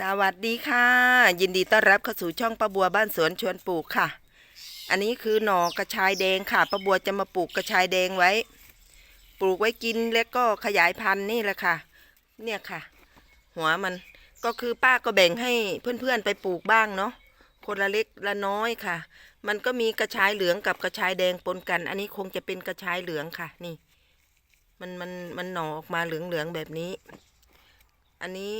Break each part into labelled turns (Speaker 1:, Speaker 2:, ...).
Speaker 1: สวัสดีค่ะ ยินดีต้อนรับเข้าสู่ช่องป้าบัวบ้านสวนชวนปลูกค่ะ อันนี้คือหน่อกระชายแดงค่ะป้าบัวจะมาปลูกกระชายแดงไว้ ปลูกไว้กินแล้วก็ขยายพันธุ์นี่แหละค่ะ เนี่ยค่ะ หัวมันก็คือป้าก็แบ่งให้เพื่อนๆไปปลูกบ้างเนาะคนละเล็กละน้อยค่ะ มันก็มีกระชายเหลืองกับกระชายแดงปนกัน อันนี้คงจะเป็นกระชายเหลืองค่ะ นี่ มันมันมันหน่อออกมาเหลืองๆแบบนี้ อันนี้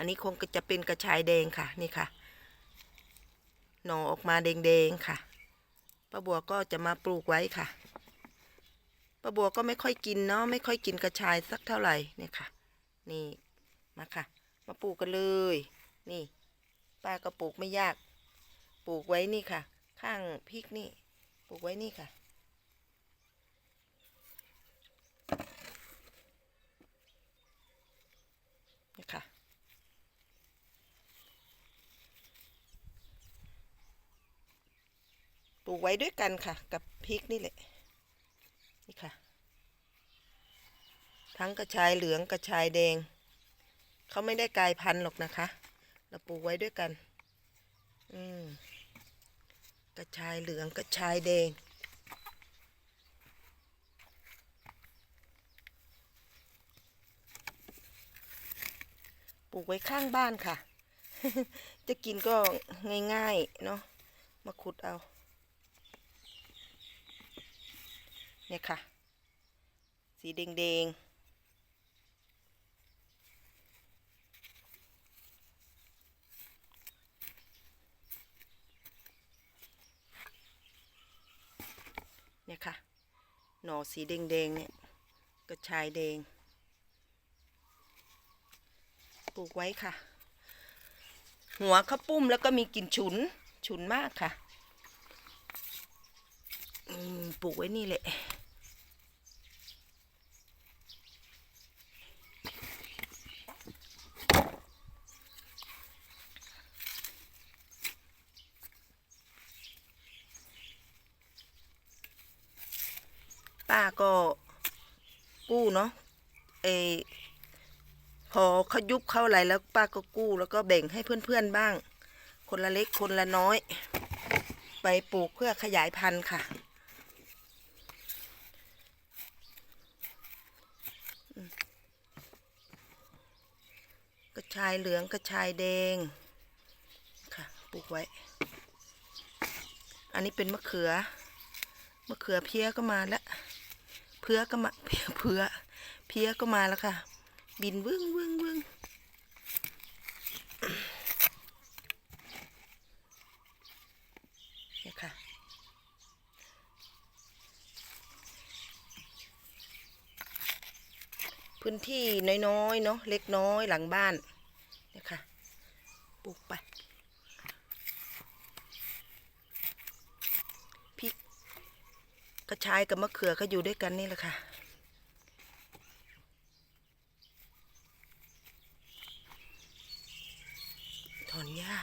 Speaker 1: อันนี้คงจะเป็นกระชายแดงค่ะนี่ค่ะ หน่อออกมาแดงๆค่ะป้าบัวก็จะมาปลูกไว้ค่ะป้าบัวก็ไม่ค่อยกินเนาะไม่ค่อยกินกระชายสักเท่าไหร่เนี่ยค่ะ นี่มาค่ะ มาปลูกกันเลย นี่ป้าก็ปลูกไม่ยาก ปลูกไว้นี่ค่ะ ข้างพริกนี่ ปลูกไว้นี่ค่ะ นี่ค่ะ ปลูก ไว้ด้วยกันค่ะ กับพริกนี่แหละ นี่ค่ะ ทั้งกระชายเหลืองกระชายแดง เขาไม่ได้กลายพันธุ์หรอกนะคะ เราปลูกไว้ด้วยกัน อืมกระชายเหลืองกระชายแดงปลูกไว้ข้างบ้านค่ะ จะกินก็ง่ายๆ เนาะ มาขุดเอา เนี่ยค่ะ สีแดงๆเนี่ยค่ะ หน่อสีแดงๆเนี่ยกระชายแดง ปลูกไว้ค่ะ หัวข้าปุ้มแล้วก็มีกลิ่นฉุน ฉุนมากค่ะ ปลูกไว้นี่แหละ ป้าก็กู้เนาะเอพอเขายุบเข้าอะไรแล้วป้าก็กู้แล้วก็แบ่งให้เพื่อนๆบ้าง คนละเล็กคนละน้อย ไปปลูกเพื่อขยายพันธุ์ค่ะกระชายเหลืองกระชายแดงค่ะปลูกไว้ อันนี้เป็นมะเขือ มะเขือเพี้ยก็มาแล้ว พื่อก็มาเพี้ยเพื่อเพี้ยก็มาแล้วค่ะ บินวึ่งวึ่งวึ่งเนี่ยค่ะพื้นที่น้อยๆเนาะเล็กน้อยหลังบ้านเนี่ยค่ะปลูกไปพริก กระชายกับมะเขือก็อยู่ด้วยกันนี่แหละค่ะ ถอนหญ้า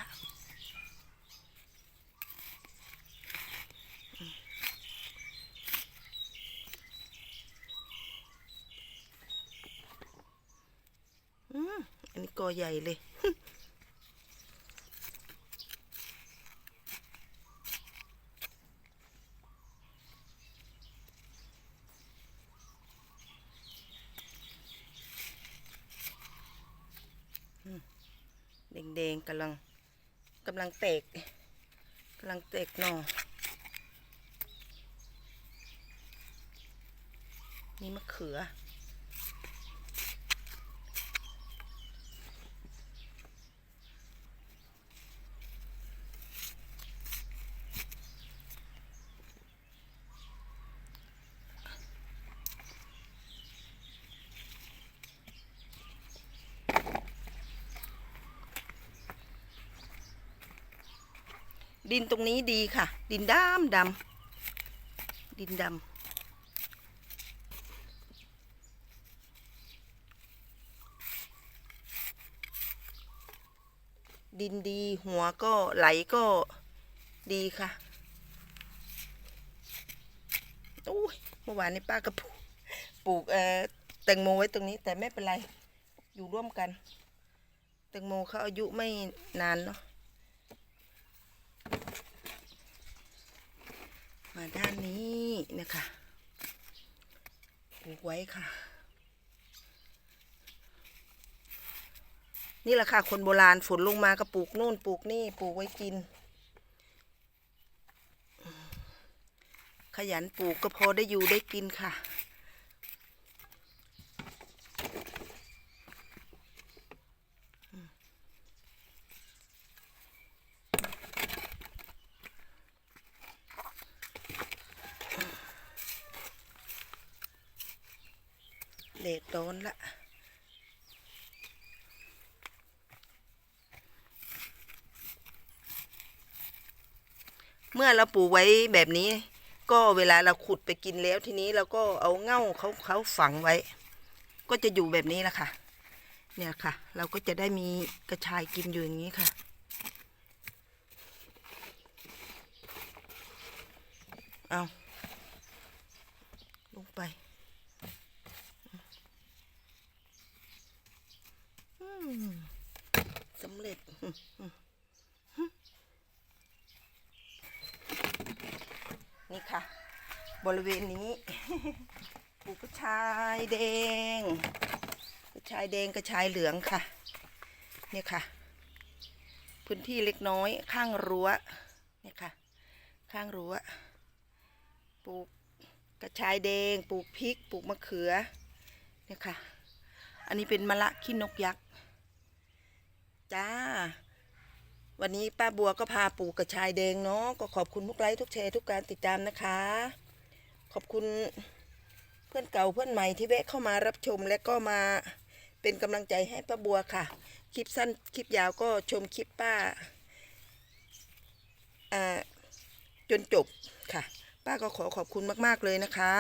Speaker 1: อืมอันนี้กอใหญ่เลย แดงๆกำลังกำลังเตกกำลังเตกหน่อนี่มะเขือ ดินตรงนี้ดีค่ะ ดินดำดำดินดำดินดีหัวก็ไหลก็ดีค่ะโอ้ยเมื่อวานนี้ป้าก็ปลูกปลูกเอ่อแตงโมไว้ตรงนี้ แต่ไม่เป็นไร อยู่ร่วมกัน แตงโมเขาอายุไม่นานเนาะ มาด้านนี้นะคะปลูกไว้ค่ะ นี่แหละค่ะ คนโบราณฝนลงมาก็ปลูกนู่นปลูกนี่ปลูกไว้กิน ขยันปลูกก็พอได้อยู่ได้กินค่ะ ดดร้อนละเมื่อเราปลูกไว้แบบนี้ ก็เวลาเราขุดไปกินแล้วทีนี้เราก็เอาเง่าเขาเขาฝังไว้ ก็จะอยู่แบบนี้แหละค่ะ เนี่ยค่ะ เราก็จะได้มีกระชายกินอยู่อย่างนี้ค่ะ เอาลงไป อืมสำเร็จ นี่ค่ะ บริเวณนี้ปลูกกระชายแดงกระชายแดงกระชายเหลืองค่ะ เนี่ยค่ะ พื้นที่เล็กน้อยข้างรั้วเนี่ยค่ะ ข้างรั้วปลูกกระชายแดง ปลูกพริก ปลูกมะเขือเนี่ยค่ะ อันนี้เป็นมะละขี้นกยักษ์ จ้า วันนี้ป้าบัวก็พาปลูกกระชายแดงเนาะก็ขอบคุณทุกไลค์ทุกแชร์ทุกการติดตามนะคะ ขอบคุณเพื่อนเก่าเพื่อนใหม่ที่แวะเข้ามารับชมและก็มาเป็นกำลังใจให้ป้าบัวค่ะ คลิปสั้นคลิปยาวก็ชมคลิปป้าอ่าจนจบค่ะ ป้าก็ขอขอบคุณมากๆเลยนะคะ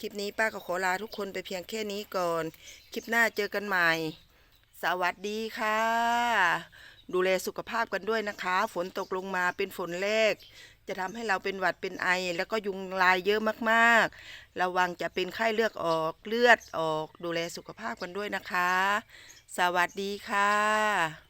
Speaker 1: คลิปนี้ป้าก็ขอลาทุกคนไปเพียงแค่นี้ก่อน คลิปหน้าเจอกันใหม่ สวัสดีค่ะ ดูแลสุขภาพกันด้วยนะคะ ฝนตกลงมาเป็นฝนแรก จะทำให้เราเป็นหวัดเป็นไอ แล้วก็ยุงลายเยอะมากๆ ระวังจะเป็นไข้เลือดออกเลือดออก ดูแลสุขภาพกันด้วยนะคะ สวัสดีค่ะ